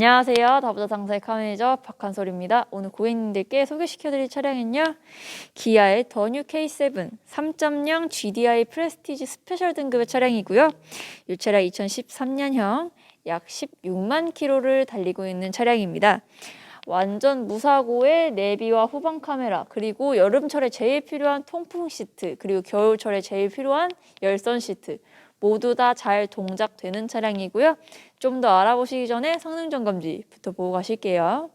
안녕하세요. 다보다 상사의 카메이저 박한솔입니다. 오늘 고객님들께 소개시켜드릴 차량은요. 기아의 더뉴 K7 3.0 GDI 프레스티지 스페셜 등급의 차량이고요. 이 차량 2013년형 약 16만 킬로를 달리고 있는 차량입니다. 완전 무사고의 내비와 후방 카메라 그리고 여름철에 제일 필요한 통풍 시트 그리고 겨울철에 제일 필요한 열선 시트 모두 다 잘 동작되는 차량이고요. 좀 더 알아보시기 전에 성능 점검지부터 보고 가실게요.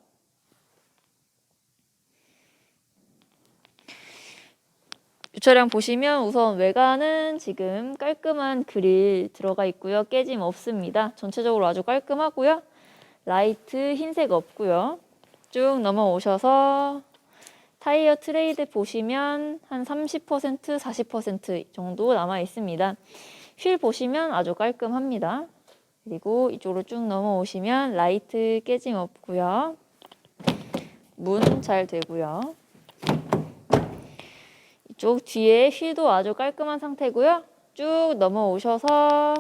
이 차량 보시면 우선 외관은 지금 깔끔한 그릴 들어가 있고요. 깨짐 없습니다. 전체적으로 아주 깔끔하고요. 라이트 흰색 없고요. 쭉 넘어오셔서 타이어 트레이드 보시면 한 30% 40% 정도 남아 있습니다. 휠 보시면 아주 깔끔합니다. 그리고 이쪽으로 쭉 넘어오시면 라이트 깨짐 없고요. 문 잘 되고요. 이쪽 뒤에 휠도 아주 깔끔한 상태고요. 쭉 넘어오셔서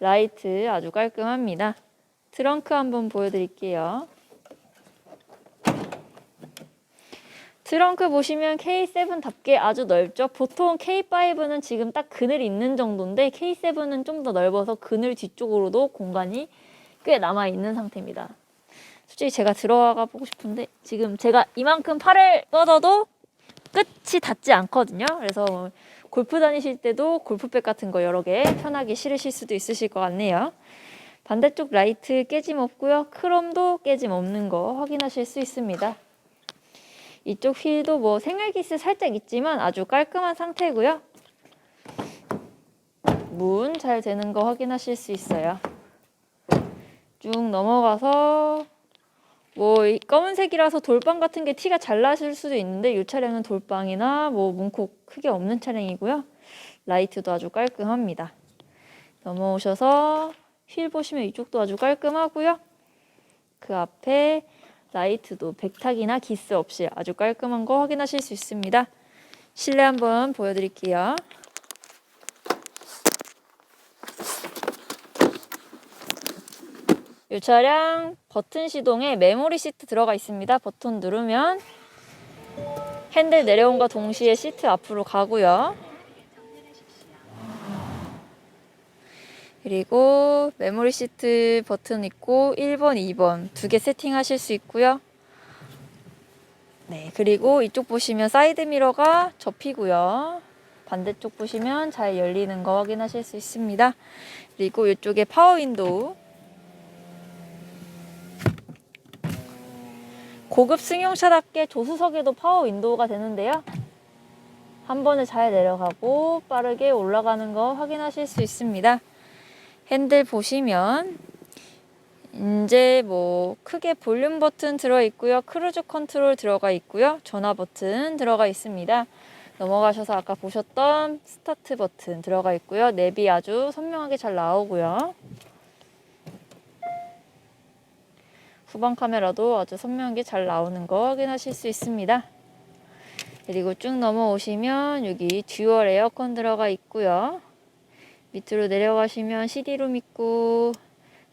라이트 아주 깔끔합니다. 트렁크 한번 보여드릴게요. 트렁크 보시면 K7답게 아주 넓죠. 보통 K5는 지금 딱 그늘 있는 정도인데 K7은 좀 더 넓어서 그늘 뒤쪽으로도 공간이 꽤 남아 있는 상태입니다. 솔직히 제가 들어가 보고 싶은데 지금 제가 이만큼 팔을 뻗어도 끝이 닿지 않거든요. 그래서 뭐 골프 다니실 때도 골프백 같은 거 여러 개 편하게 실으실 수도 있으실 것 같네요. 반대쪽 라이트 깨짐 없고요. 크롬도 깨짐 없는 거 확인하실 수 있습니다. 이쪽 휠도 뭐 생활기스 살짝 있지만 아주 깔끔한 상태고요. 문 잘 되는 거 확인하실 수 있어요. 쭉 넘어가서 뭐 검은색이라서 돌빵 같은 게 티가 잘 나실 수도 있는데 이 차량은 돌빵이나 뭐 문콕 크게 없는 차량이고요. 라이트도 아주 깔끔합니다. 넘어오셔서 휠 보시면 이쪽도 아주 깔끔하고요. 그 앞에 라이트도 백탁이나 기스 없이 아주 깔끔한 거 확인하실 수 있습니다. 실내 한번 보여드릴게요. 이 차량 버튼 시동에 메모리 시트 들어가 있습니다. 버튼 누르면 핸들 내려온과 동시에 시트 앞으로 가고요. 그리고 메모리 시트 버튼 있고 1번, 2번 두 개 세팅하실 수 있고요. 네, 그리고 이쪽 보시면 사이드 미러가 접히고요. 반대쪽 보시면 잘 열리는 거 확인하실 수 있습니다. 그리고 이쪽에 파워 윈도우 고급 승용차답게 조수석에도 파워 윈도우가 되는데요. 한 번에 잘 내려가고 빠르게 올라가는 거 확인하실 수 있습니다. 핸들 보시면 이제 뭐 크게 볼륨 버튼 들어 있고요. 크루즈 컨트롤 들어가 있고요. 전화 버튼 들어가 있습니다. 넘어가셔서 아까 보셨던 스타트 버튼 들어가 있고요. 내비 아주 선명하게 잘 나오고요. 후방 카메라도 아주 선명하게 잘 나오는 거 확인하실 수 있습니다. 그리고 쭉 넘어오시면 여기 듀얼 에어컨 들어가 있고요. 밑으로 내려가시면 CD룸 있고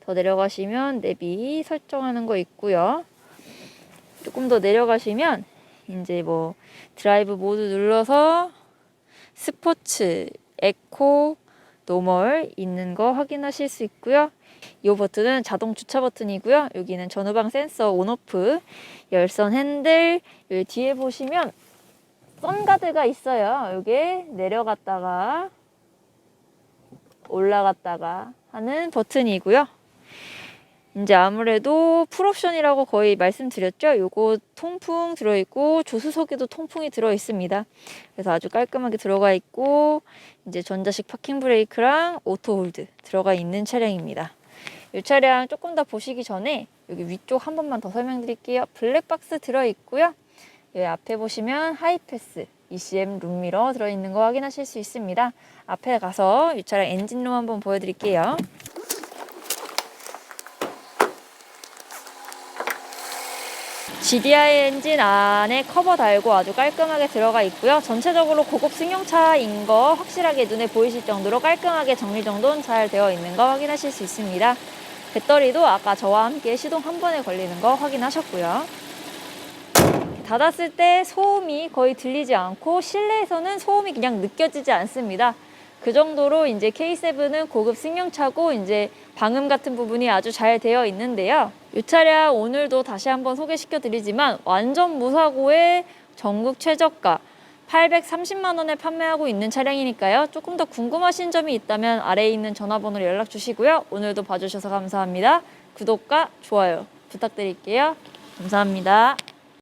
더 내려가시면 내비 설정하는 거 있고요. 조금 더 내려가시면 이제 뭐 드라이브 모드 눌러서 스포츠, 에코, 노멀 있는 거 확인하실 수 있고요. 이 버튼은 자동 주차 버튼이고요. 여기는 전후방 센서 온오프, 열선 핸들, 여기 뒤에 보시면 선가드가 있어요. 여기 내려갔다가 올라갔다가 하는 버튼이고요. 이제 아무래도 풀옵션이라고 거의 말씀드렸죠. 요거 통풍 들어있고 조수석에도 통풍이 들어있습니다. 그래서 아주 깔끔하게 들어가 있고 이제 전자식 파킹 브레이크랑 오토 홀드 들어가 있는 차량입니다. 이 차량 조금 더 보시기 전에 여기 위쪽 한 번만 더 설명드릴게요. 블랙박스 들어있고요. 여기 앞에 보시면 하이패스 ECM 룸미러 들어있는 거 확인하실 수 있습니다. 앞에 가서 이 차량 엔진룸 한번 보여드릴게요. GDI 엔진 안에 커버 달고 아주 깔끔하게 들어가 있고요. 전체적으로 고급 승용차인 거 확실하게 눈에 보이실 정도로 깔끔하게 정리 정돈 잘 되어 있는 거 확인하실 수 있습니다. 배터리도 아까 저와 함께 시동 한 번에 걸리는 거 확인하셨고요. 닫았을 때 소음이 거의 들리지 않고 실내에서는 소음이 그냥 느껴지지 않습니다. 그 정도로 이제 K7은 고급 승용차고 이제 방음 같은 부분이 아주 잘 되어 있는데요. 이 차량 오늘도 다시 한번 소개시켜 드리지만 완전 무사고의 전국 최저가 830만 원에 판매하고 있는 차량이니까요. 조금 더 궁금하신 점이 있다면 아래에 있는 전화번호로 연락 주시고요. 오늘도 봐주셔서 감사합니다. 구독과 좋아요 부탁드릴게요. 감사합니다.